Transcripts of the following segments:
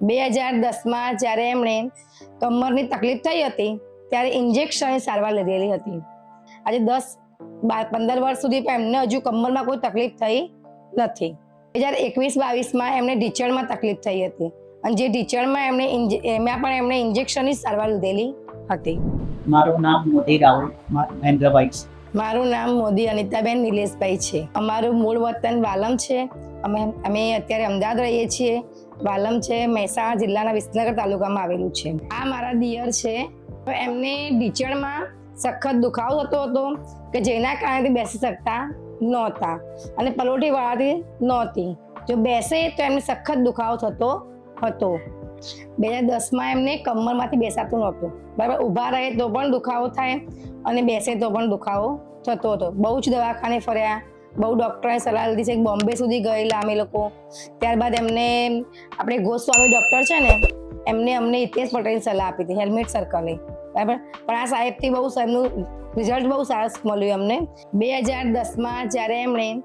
બે હજાર દસમાં જ્યારે એમણે કમરની તકલીફ થઈ હતી ત્યારે ઇન્જેક્શનની સારવાર લીધેલી હતી. આજે દસ બાર પંદર વર્ષ સુધી પણ એમને હજુ કમરમાં કોઈ તકલીફ થઈ નથી. બે હજાર એકવીસ બાવીસમાં એમને ઢીચણમાં તકલીફ થઈ હતી. અને જે ઢીચણમાં એમણે એમાં પણ એમણે ઇન્જેક્શનની સારવાર લીધેલી હતી. મારું નામ મોદી રાહુલ મહેન્દ્રભાઈ મારું નામ મોદી અનિતાબેન નિલેશભાઈ છે. અમારું મૂળ વતન વાલમ છે. અમે અમે અત્યારે અમદાવાદ રહીએ છીએ. વાલમ છે, મહેસાણા જિલ્લાના વિસનગર તાલુકામાં આવેલું છે. આ મારા દિયર છે. એમને ઢીચણમાં સખત દુખાવો થતો હતો કે જેના કારણે બેસી શકતા નહોતા અને પલોઠી વાળાથી નહોતી. જો બેસે તો એમને સખત દુખાવો થતો હતો. બે હજાર દસમાં એમને કમરમાંથી બેસાતું નહોતું. બરાબર ઊભા રહે તો પણ દુખાવો થાય અને બેસે તો પણ દુખાવો થતો હતો. બહુ જ દવાખાને ફર્યા બહુ ડૉક્ટરે સલાહ લીધી છે બોમ્બે સુધી ગયેલા અમે લોકો. ત્યારબાદ એમને, આપણે ગોસ્વામી ડૉક્ટર છે ને, એમને અમને હિતેશ પટેલની સલાહ આપી હતી, હેલ્મેટ સર્કલની બરાબર? પણ આ સાહેબથી બહુ એમનું રિઝલ્ટ બહુ સરસ મળ્યું અમને. બે હજાર દસમાં જ્યારે એમણે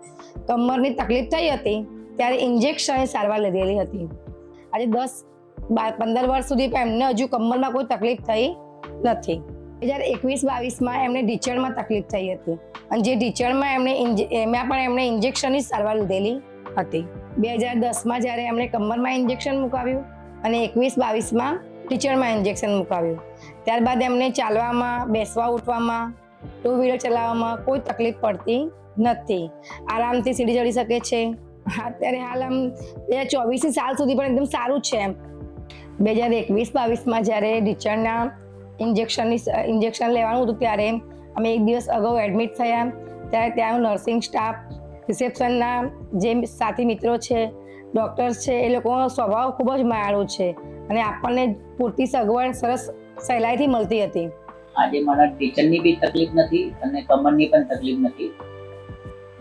કમરની તકલીફ થઈ હતી, ત્યારે ઇન્જેક્શનની સારવાર લીધેલી હતી. આજે દસ, બાર, પંદર વર્ષ સુધી પણ એમને હજુ કમરમાં કોઈ તકલીફ થઈ નથી. બે હજાર એકવીસ બાવીસમાં એમને ઢીચણમાં તકલીફ થઈ હતી. અને જે ઢીચણમાં એમણે એમાં પણ એમણે ઇન્જેક્શનની સારવાર લીધેલી હતી. બે હજાર દસમાં જ્યારે એમણે કમરમાં ઇન્જેક્શન મુકાવ્યું અને એકવીસ બાવીસમાં ટીચરમાં ઇન્જેક્શન મુકાવ્યું. ત્યારબાદ એમને ચાલવામાં, બેસવા ઉઠવામાં, ટુ વ્હીલર ચલાવવામાં કોઈ તકલીફ પડતી નથી. આરામથી સીડી ચડી શકે છે. અત્યારે હાલ આમ બે હજાર ચોવીસની સાલ સુધી પણ એકદમ સારું છે એમ. બે હજાર એકવીસ બાવીસમાં જ્યારે ટીચરના ઇન્જેક્શનની ઇન્જેક્શન લેવાનું હતું ત્યારે અમે એક દિવસ અગાઉ એડમિટ થયા. ત્યારે ત્યાંનો નર્સિંગ સ્ટાફ રિસેપ્શનના જે સાથી મિત્રો છે ડૉક્ટર્સ છે, એ લોકોનો સ્વભાવ ખૂબ જ માયાળો છે અને આપણને પૂરતી સગવડ સરસ સહેલાઈથી મળતી હતી. આજે મારા ટીચરની બી તકલીફ નથી અને કમરની પણ તકલીફ નથી.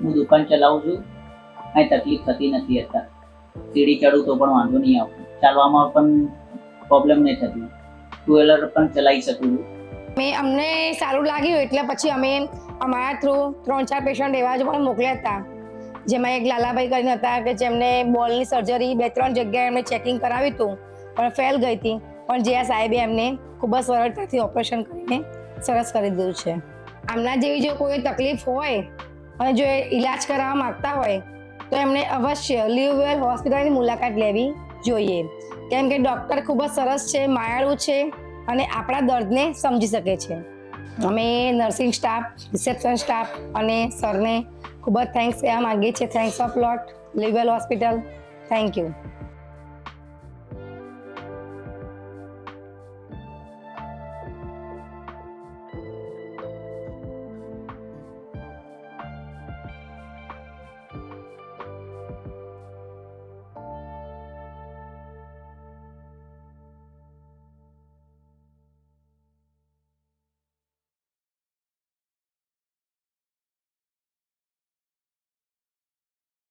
હું દુકાન ચલાવું છું. કાંઈ તકલીફ થતી નથી અત્યારે. સીડી ચડું તો પણ વાંધો નહીં આવતો. ચાલવામાં પણ પ્રોબ્લેમ નહીં થતી. ટુ વ્હીલર પણ ચલાવી શકું છું. મેં અમને સારું લાગ્યું એટલે પછી અમે અમારા થ્રુ ત્રણ ચાર પેશન્ટ એવા જ પણ મોકલ્યા હતા. જેમાં એક લાલાભાઈ કરીને હતા કે જેમને બોલની સર્જરી બે ત્રણ જગ્યાએ એમને ચેકિંગ કરાવ્યું હતું, પણ ફેલ ગઈ હતી. પણ જે આ સાહેબે એમને ખૂબ જ સરળતાથી ઓપરેશન કરીને સરસ કરી દીધું છે. આમના જેવી જો કોઈ તકલીફ હોય અને જો એ ઈલાજ કરાવવા માંગતા હોય, તો એમને અવશ્ય લીવવેલ હોસ્પિટલની મુલાકાત લેવી જોઈએ. કેમ કે ડૉક્ટર ખૂબ જ સરસ છે, માયાળું છે અને આપણા દર્દને સમજી શકે છે. અમે નર્સિંગ સ્ટાફ રિસેપ્શન સ્ટાફ અને સરને ખૂબ જ થેન્ક્સ કહેવા માગીએ છીએ. થેન્ક્સ ઓફ લોટ લિવેલ હોસ્પિટલ થેન્ક યુ